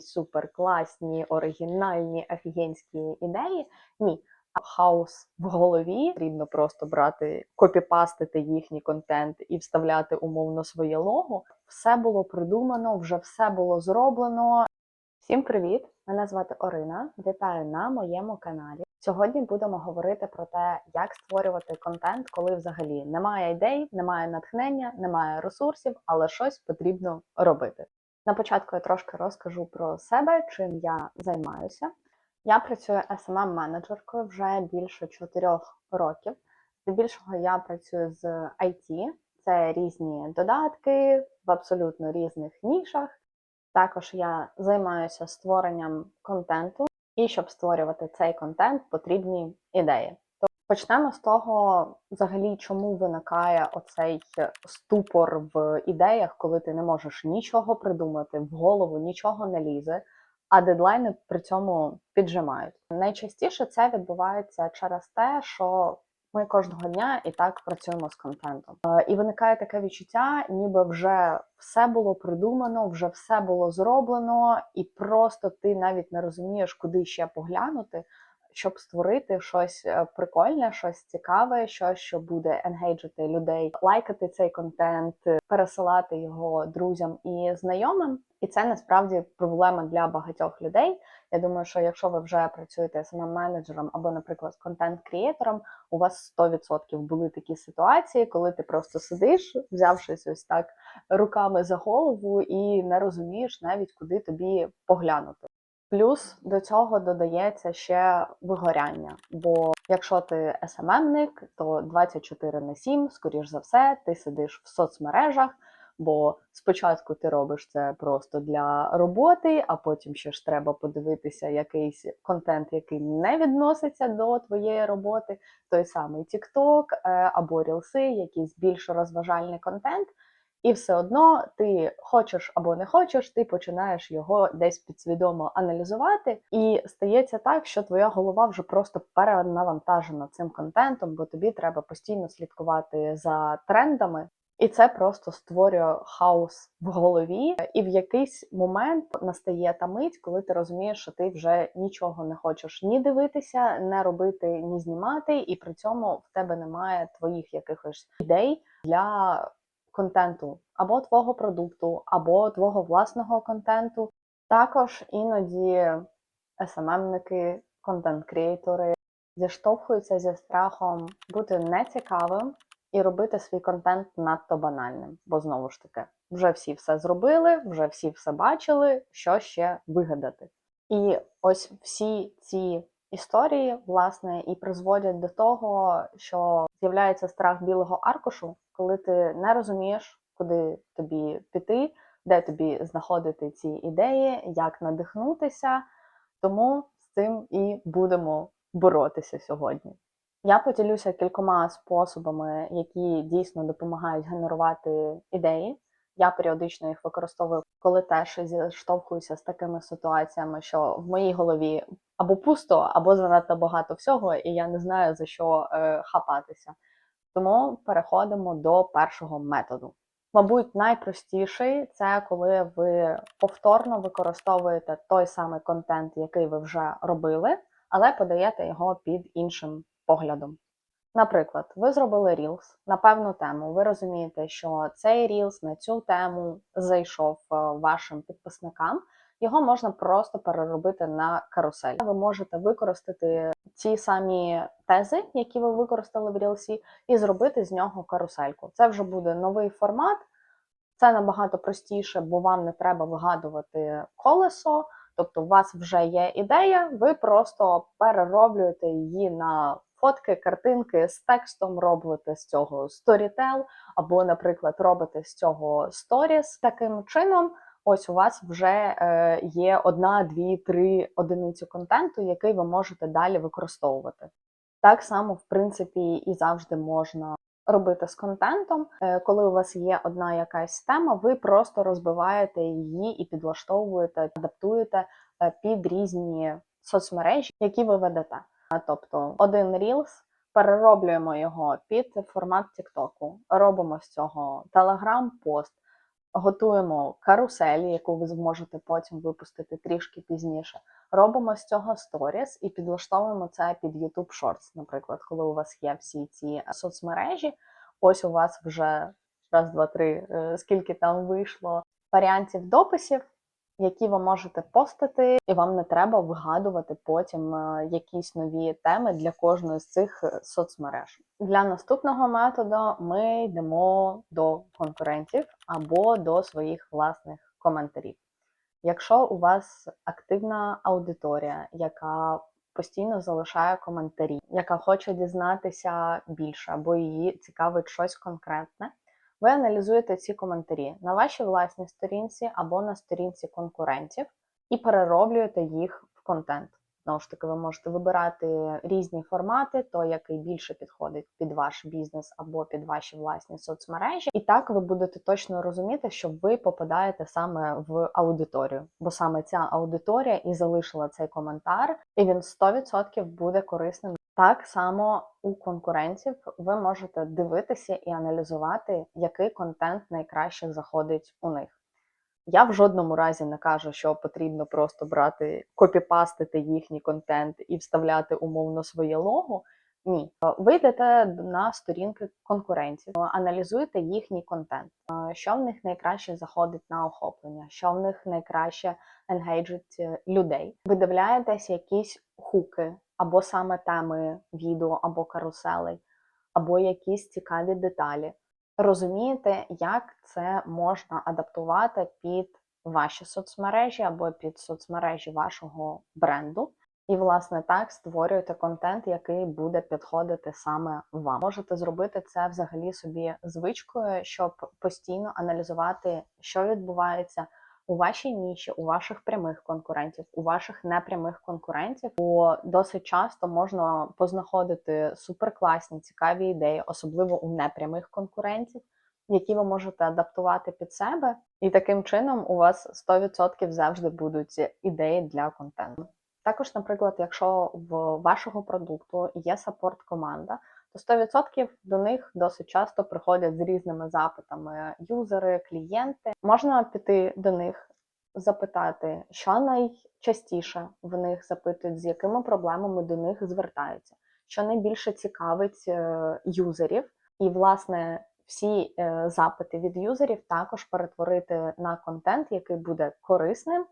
супер класні, оригінальні, офігенські ідеї. Ні. А Хаос в голові потрібно просто брати, копіпастити їхній контент і вставляти умовно своє лого. Все було придумано, вже все було зроблено. Всім привіт! Мене звати Орина. Вітаю на моєму каналі. Сьогодні будемо говорити про те, як створювати контент, коли взагалі немає ідей, немає натхнення, немає ресурсів, але щось потрібно робити. На початку я трошки розкажу про себе, чим я займаюся. Я працюю smm менеджеркою вже більше чотирьох років. Здебільшого я працюю з IT, це різні додатки в абсолютно різних нішах. Також я займаюся створенням контенту, і щоб створювати цей контент, потрібні ідеї. Почнемо з того, взагалі, чому виникає оцей ступор в ідеях, коли ти не можеш нічого придумати, в голову нічого не лізе, а дедлайни при цьому піджимають. Найчастіше це відбувається через те, що ми кожного дня і так працюємо з контентом. Е, І виникає таке відчуття, ніби вже все було придумано, вже все було зроблено, і просто ти навіть не розумієш, куди ще поглянути, щоб створити щось е, прикольне, щось цікаве, щось, що буде енгейджити людей, лайкати цей контент, пересилати його друзям і знайомим. І це насправді проблема для багатьох людей. Я думаю, що якщо ви вже працюєте smm менеджером або, наприклад, контент-крієтором, у вас 100% були такі ситуації, коли ти просто сидиш, взявшись ось так руками за голову, і не розумієш навіть куди тобі поглянути. Плюс до цього додається ще вигоряння. Бо якщо ти СММник, то 24 на 7, скоріш за все, ти сидиш в соцмережах. Бо спочатку ти робиш це просто для роботи, а потім ще ж треба подивитися якийсь контент, який не відноситься до твоєї роботи, той самий TikTok е, або Рілси, якийсь більш розважальний контент. І все одно ти хочеш або не хочеш, ти починаєш його десь підсвідомо аналізувати, і стається так, що твоя голова вже просто перенавантажена цим контентом, бо тобі треба постійно слідкувати за трендами. І це просто створює хаос в голові, і в якийсь момент настає та мить, коли ти розумієш, що ти вже нічого не хочеш ні дивитися, не робити, ні знімати, і при цьому в тебе немає твоїх якихось ідей для контенту або твого продукту, або твого власного контенту. Також іноді SMM-ники, контент-крієтори зіштовхуються зі страхом бути нецікавим і робити свій контент надто банальним. Бо знову ж таки, вже всі все зробили, вже всі все бачили, що ще вигадати. І ось всі ці історії, власне, і призводять до того, що з'являється страх білого аркушу, коли ти не розумієш, куди тобі піти, де тобі знаходити ці ідеї, як надихнутися. Тому з цим і будемо боротися сьогодні. Я поділюся кількома способами, які дійсно допомагають генерувати ідеї. Я періодично їх використовую, коли теж зіштовхуюся з такими ситуаціями, що в моїй голові або пусто, або занадто багато всього, і я не знаю за що е, хапатися. Тому переходимо до першого методу. Мабуть, найпростіший це коли ви повторно використовуєте той самий контент, який ви вже робили, але подаєте його під іншим поглядом. Наприклад, ви зробили Reels на певну тему. Ви розумієте, що цей Reels на цю тему зайшов е, вашим підписникам. Його можна просто переробити на карусель. Ви можете використати ті самі тези, які ви використали в Reels, і зробити з нього карусельку. Це вже буде новий формат. Це набагато простіше, бо вам не треба вигадувати колесо. Тобто, у вас вже є ідея, ви просто перероблюєте її на фотки, картинки з текстом, робите з цього Storytel, або, наприклад, робите з цього Stories. Таким чином, ось у вас вже е, є одна, дві, три одиниці контенту, який ви можете далі використовувати. Так само, в принципі, і завжди можна робити з контентом. Е, Коли у вас є одна якась тема, ви просто розбиваєте її і підлаштовуєте, адаптуєте е, під різні соцмережі, які ви ведете. Тобто один Reels, перероблюємо його під формат TikTok, робимо з цього Telegram-пост, готуємо каруселі, яку ви зможете потім випустити трішки пізніше. Робимо з цього сторіс і підлаштовуємо це під YouTube Shorts, наприклад, коли у вас є всі ці соцмережі. Ось у вас вже раз, два, три, е, скільки там вийшло варіантів дописів, які ви можете постити, і вам не треба вигадувати потім е, якісь нові теми для кожної з цих е, соцмереж. Для наступного методу ми йдемо до конкурентів або до своїх власних коментарів. Якщо у вас активна аудиторія, яка постійно залишає коментарі, яка хоче дізнатися більше, або її цікавить щось конкретне, ви аналізуєте ці коментарі на вашій власній сторінці або на сторінці конкурентів і перероблюєте їх в контент. Знову ж таки, ви можете вибирати різні формати, той, який більше підходить під ваш бізнес або під ваші власні соцмережі. І так ви будете точно розуміти, що ви попадаєте саме в аудиторію, бо саме ця аудиторія і залишила цей коментар, і він 100% буде корисним. Так само у конкурентів ви можете дивитися і аналізувати, який контент найкраще заходить у них. Я в жодному разі не кажу, що потрібно просто брати, копіпастити їхній контент і вставляти умовно своє лого. Ні, ви йдете на сторінки конкурентів, аналізуєте їхній контент, що в них найкраще заходить на охоплення, що в них найкраще енгейджить е, людей. Видивляєтесь якісь хуки, або саме теми відео, або каруселей, або якісь цікаві деталі розумієте, як це можна адаптувати під ваші соцмережі або під соцмережі вашого бренду. І, власне, так створюєте контент, який буде підходити саме вам. Можете зробити це взагалі собі звичкою, щоб постійно аналізувати, що відбувається у вашій ніші, у ваших прямих конкурентів, у ваших непрямих конкурентів, бо досить часто можна познаходити суперкласні цікаві ідеї, особливо у непрямих конкурентів, які ви можете адаптувати під себе, і таким чином у вас 100% завжди будуть ідеї для контенту. Також, наприклад, якщо в вашого продукту є саппорт-команда, то 100% до них досить часто приходять з різними запитами юзери, клієнти. Можна піти до них, запитати, що найчастіше в них запитують, з якими проблемами до них звертаються, що найбільше цікавить е, юзерів, і, власне, всі е, запити від юзерів також перетворити на контент, який буде корисним,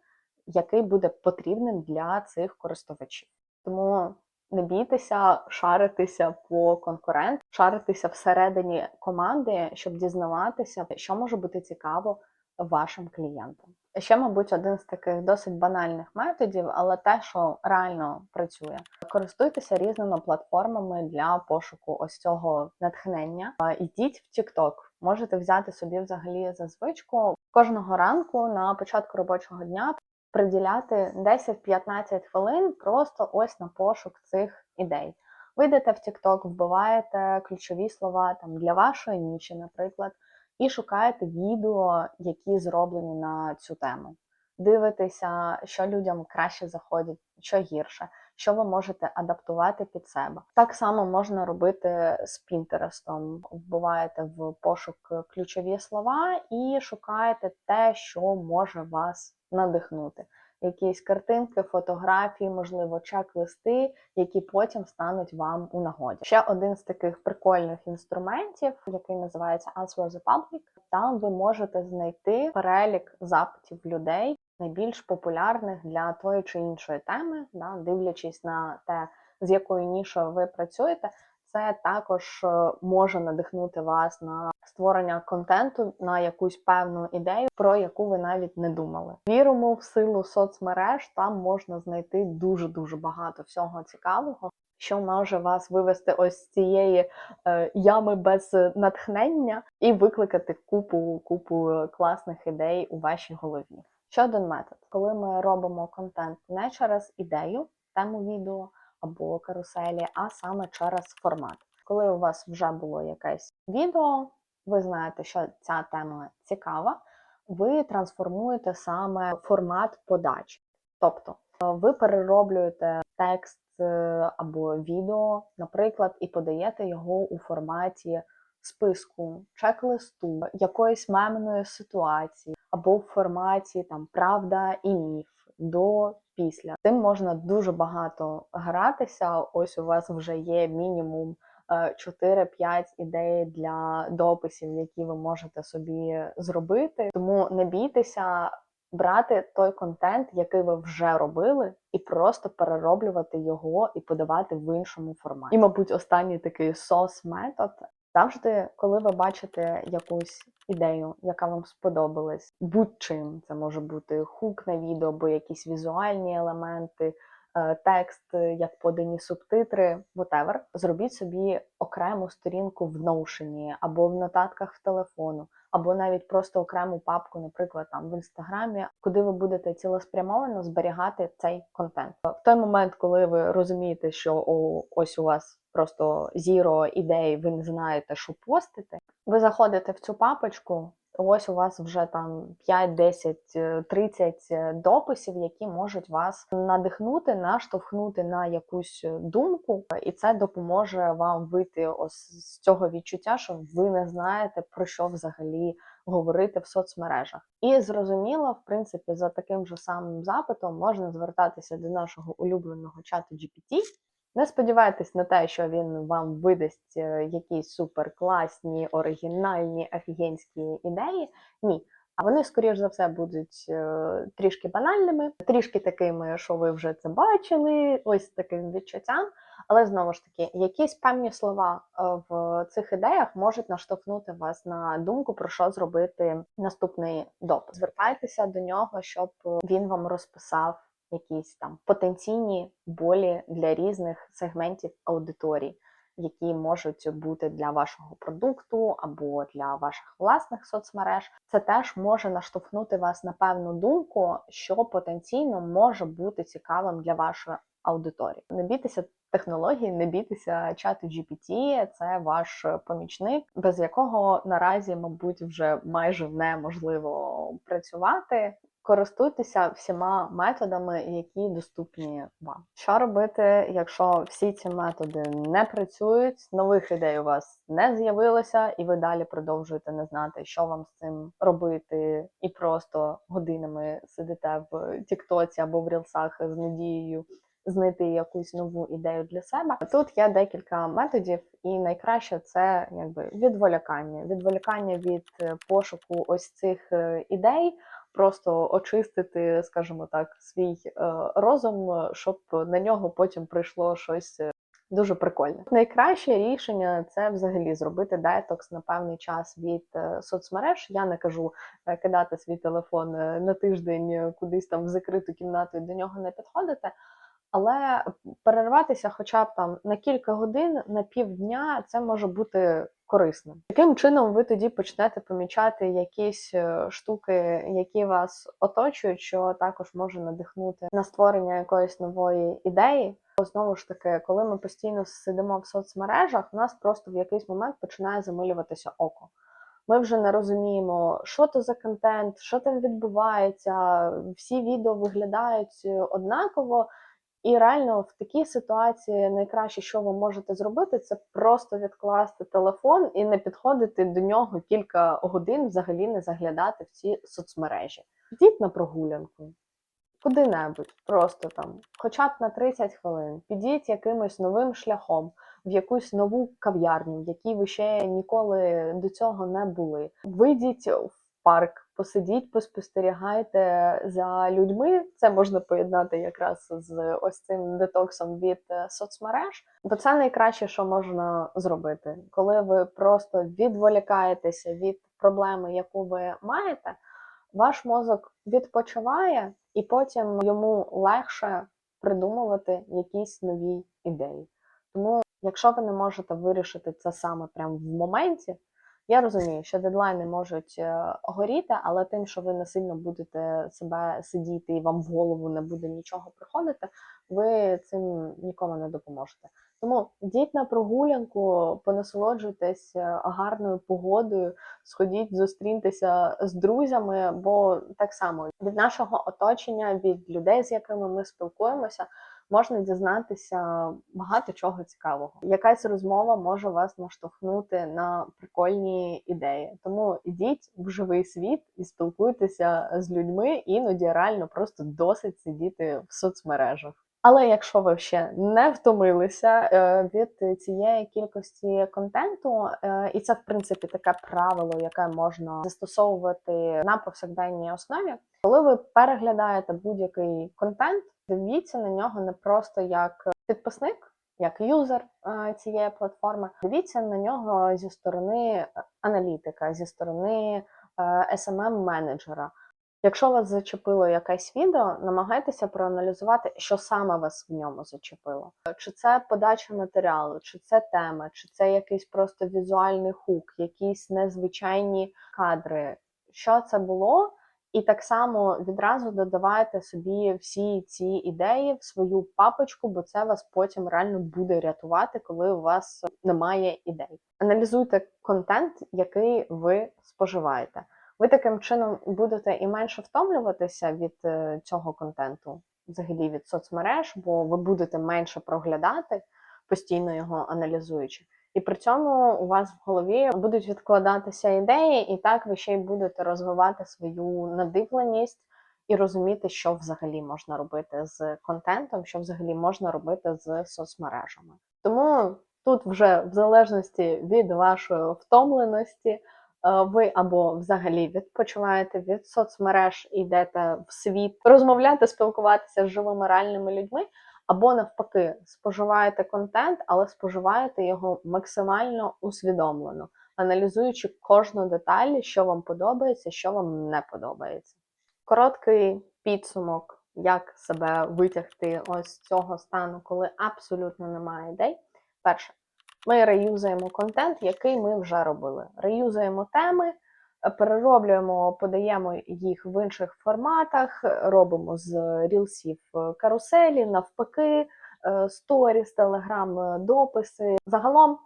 який буде потрібним для цих користувачів. Тому не бійтеся шаритися по конкурент, шаритися всередині команди, щоб дізнаватися, що може бути цікаво вашим клієнтам. Ще, мабуть, один з таких досить банальних методів, але те, що реально працює, користуйтеся різними платформами для пошуку ось цього натхнення. Ідіть в TikTok. Можете взяти собі взагалі за звичку кожного ранку на початку робочого дня приділяти 10-15 хвилин просто ось на пошук цих ідей. Ви в TikTok, вбиваєте ключові слова там для вашої ніші, наприклад, і шукаєте відео, які зроблені на цю тему. Дивитеся, що людям краще заходить, що гірше, що ви можете адаптувати під себе. Так само можна робити з Пінтерестом. Вбиваєте в пошук ключові слова і шукаєте те, що може вас надихнути. Якісь картинки, фотографії, можливо, чек-листи, які потім стануть вам у нагоді. Ще один з таких прикольних інструментів, який називається Answer the Public. Там ви можете знайти перелік запитів людей, найбільш популярних для тої чи іншої теми, да, дивлячись на те, з якою нішою ви працюєте. Це також е, може надихнути вас на створення контенту на якусь певну ідею, про яку ви навіть не думали. Віримо в силу соцмереж, там можна знайти дуже дуже багато всього цікавого, що може вас вивести ось з цієї е, ями без натхнення і викликати купу купу класних ідей у вашій голові. Ще один метод, коли ми робимо контент не через ідею, тему відео або каруселі, а саме через формат. Коли у вас вже було якесь відео, ви знаєте, що ця тема цікава, ви трансформуєте саме формат подачі. Тобто ви перероблюєте текст е, або відео, наприклад, і подаєте його у форматі списку, чек-листу, якоїсь мемної ситуації або в форматі там правда і міф до після. Тим можна дуже багато гратися. Ось у вас вже є мінімум е, 4-5 ідей для дописів, які ви можете собі зробити. Тому не бійтеся брати той контент, який ви вже робили, і просто перероблювати його і подавати в іншому форматі. І, мабуть, останній такий сос-метод. Завжди, коли ви бачите якусь ідею, яка вам сподобалась, будь-чим. Це може бути хук на відео, або якісь візуальні елементи, е, текст, е, як подані субтитри, whatever, зробіть собі окрему сторінку в Notion або в нотатках в телефону, або навіть просто окрему папку, наприклад, там в інстаграмі, куди ви будете цілеспрямовано зберігати цей контент. В той момент, коли ви розумієте, що о, ось у вас просто зіро ідей, ви не знаєте, що постити, ви заходите в цю папочку. Ось у вас вже там 5, 10, е, 30 дописів, які можуть вас надихнути, наштовхнути на якусь думку, і це допоможе вам вийти ось з цього відчуття, що ви не знаєте про що взагалі говорити в соцмережах. І зрозуміло, в принципі, за таким же самим запитом можна звертатися до нашого улюбленого чату GPT. Не сподівайтесь на те, що він вам видасть е, якісь суперкласні, оригінальні, офігенські ідеї. Ні. А вони, скоріш за все, будуть е, трішки банальними, трішки такими, що ви вже це бачили, ось таким відчуттям. Але знову ж таки, якісь певні слова е, в цих ідеях можуть наштовхнути вас на думку, про що зробити наступний доп. Звертайтеся до нього, щоб він вам розписав якісь там потенційні болі для різних сегментів аудиторії, які можуть бути для вашого продукту або для ваших власних соцмереж. Це теж може наштовхнути вас на певну думку, що потенційно може бути цікавим для вашої аудиторії. Не бійтеся технології, не бійтеся чату GPT, це ваш помічник, без якого наразі, мабуть, вже майже неможливо працювати. Користуйтеся всіма методами, які доступні вам. Що робити, якщо всі ці методи не працюють, нових ідей у вас не з'явилося, і ви далі продовжуєте не знати, що вам з цим робити, і просто годинами сидите в Тіктоці або в Рілсах з надією знайти якусь нову ідею для себе. Тут є декілька методів, і найкраще це якби відволікання, відволікання від е, пошуку ось цих е, ідей просто очистити, скажімо так, свій е, розум, щоб на нього потім прийшло щось е, дуже прикольне. Найкраще рішення це взагалі зробити детокс на певний час від е, соцмереж. Я не кажу е, кидати свій телефон е, на тиждень е, кудись там в закриту кімнату і до нього не підходити. Але перерватися хоча б там на кілька годин, на півдня, це може бути корисним. Таким чином, ви тоді почнете помічати якісь е, штуки, які вас оточують, що також може надихнути на створення якоїсь нової ідеї. Знову ж таки, коли ми постійно сидимо в соцмережах, у нас просто в якийсь момент починає замилюватися око. Ми вже не розуміємо, що то за контент, що там відбувається. Всі відео виглядають е, однаково. І реально в такій ситуації найкраще, що ви можете зробити, це просто відкласти телефон і не підходити до нього кілька годин, взагалі не заглядати в ці соцмережі. Йдіть на прогулянку, куди-небудь, просто там, хоча б на 30 хвилин, підіть якимось новим шляхом в якусь нову кав'ярню, в якій ви ще ніколи до цього не були. Вийдіть в парк. Посидіть, поспостерігайте за людьми. Це можна поєднати якраз з ось цим детоксом від е, соцмереж, бо це найкраще, що можна зробити, коли ви просто відволікаєтеся від проблеми, яку ви маєте. Ваш мозок відпочиває, і потім йому легше придумувати якісь нові ідеї. Тому, якщо ви не можете вирішити це саме прямо в моменті. Я розумію, що дедлайни можуть е, горіти, але тим, що ви не сильно будете себе сидіти і вам в голову не буде нічого приходити, ви цим нікому не допоможете. Тому йдіть на прогулянку, понасолоджуйтесь е, гарною погодою, сходіть, зустріньтеся з друзями, бо так само від нашого оточення, від людей, з якими ми спілкуємося, можна дізнатися багато чого цікавого. Якась розмова може вас наштовхнути на прикольні ідеї. Тому йдіть в живий світ і спілкуйтеся з людьми, іноді реально просто досить сидіти в соцмережах. Але якщо ви ще не втомилися е, від цієї кількості контенту, е, і це в принципі таке правило, яке можна застосовувати на повсякденній основі, коли ви переглядаєте будь-який контент, дивіться на нього не просто як підписник, як юзер е, цієї платформи. Дивіться на нього зі сторони аналітика, зі сторони smm менеджера Якщо вас зачепило якесь відео, намагайтеся проаналізувати, що саме вас в ньому зачепило. Чи це подача матеріалу, чи це тема, чи це якийсь просто візуальний хук, якісь незвичайні кадри. Що це було? І так само відразу додавайте собі всі ці ідеї в свою папочку, бо це вас потім реально буде рятувати, коли у вас немає ідей. Аналізуйте контент, який ви споживаєте. Ви таким чином будете і менше втомлюватися від е, цього контенту, взагалі від соцмереж, бо ви будете менше проглядати, постійно його аналізуючи. І при цьому у вас в голові будуть відкладатися ідеї, і так ви ще й будете розвивати свою надивленість і розуміти, що взагалі можна робити з контентом, що взагалі можна робити з соцмережами. Тому тут вже в залежності від вашої втомленості. Е, ви або взагалі відпочиваєте від соцмереж, йдете в світ, розмовляти, спілкуватися з живими реальними людьми, або навпаки, споживаєте контент, але споживаєте його максимально усвідомлено, аналізуючи кожну деталь, що вам подобається, що вам не подобається. Короткий підсумок, як себе витягти ось з цього стану, коли абсолютно немає ідей. Перше. Ми реюзуємо контент, який ми вже робили. Реюзуємо теми, перероблюємо, подаємо їх в інших форматах, робимо з рілсів каруселі, навпаки, е, сторіс, телеграм, дописи. Загалом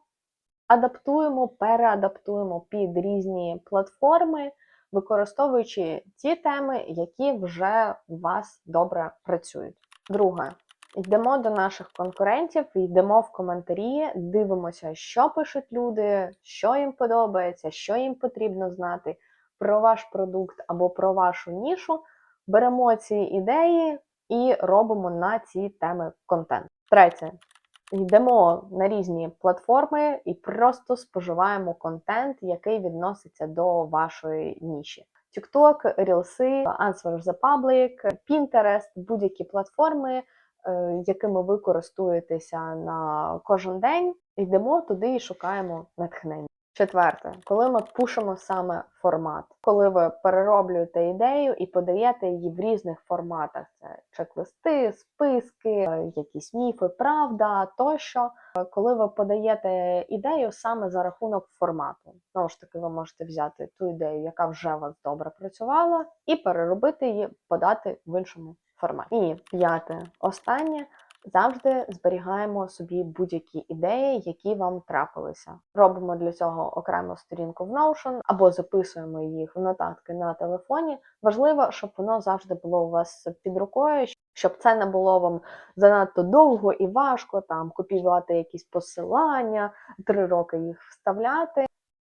адаптуємо, переадаптуємо під різні платформи, використовуючи ті теми, які вже у вас добре працюють. Друге. Йдемо до наших конкурентів, йдемо в коментарі, дивимося, що пишуть люди, що їм подобається, що їм потрібно знати про ваш продукт або про вашу нішу. Беремо ці ідеї і робимо на ці теми контент. Третє. Йдемо на різні платформи і просто споживаємо контент, який відноситься до вашої ніші. TikTok, Reels, Answer the Public, Pinterest, будь-які платформи. Е, якими ви користуєтеся на кожен день, йдемо туди і шукаємо натхнення. Четверте, коли ми пушимо саме формат, коли ви перероблюєте ідею і подаєте її в різних форматах: це чек-листи, списки, е, якісь міфи, правда тощо. Коли ви подаєте ідею саме за рахунок формату, знову ж таки, ви можете взяти ту ідею, яка вже у вас добре працювала, і переробити її, подати в іншому форматі. І п'яте, останнє. Завжди зберігаємо собі будь-які ідеї, які вам трапилися. Робимо для цього окрему сторінку в Notion або записуємо їх в нотатки на телефоні. Важливо, щоб воно завжди було у вас під рукою, щоб це не було вам занадто довго і важко там копіювати якісь посилання, три роки їх вставляти.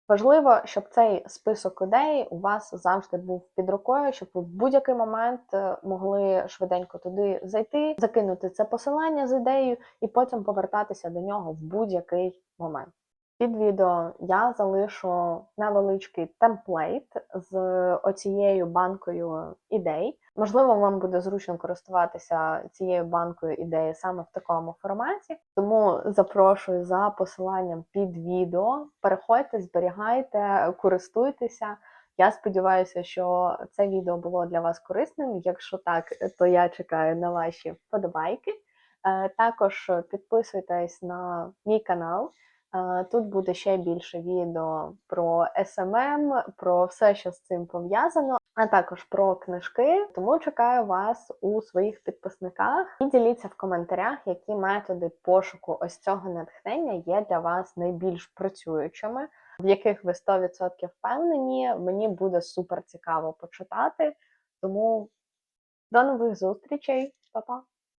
Важливо, щоб цей список ідей у вас завжди був під рукою, щоб ви в будь-який момент е, могли швиденько туди зайти, закинути це посилання з ідеєю і потім повертатися до нього в будь-який момент. Під відео я залишу невеличкий темплейт з оцією банкою ідей. Можливо, вам буде зручно користуватися цією банкою ідеї саме в такому форматі. Тому запрошую за посиланням під відео. Переходьте, зберігайте, користуйтеся. Я сподіваюся, що це відео було для вас корисним. Якщо так, то я чекаю на ваші вподобайки. Е, також підписуйтесь на мій канал. Тут буде ще більше відео про SMM, про все, що з цим пов'язано. А також про книжки. Тому чекаю вас у своїх підписниках і діліться в коментарях, які методи пошуку ось цього натхнення є для вас найбільш працюючими, в яких ви 100% впевнені. Мені буде супер цікаво почитати. Тому до нових зустрічей, Па-па!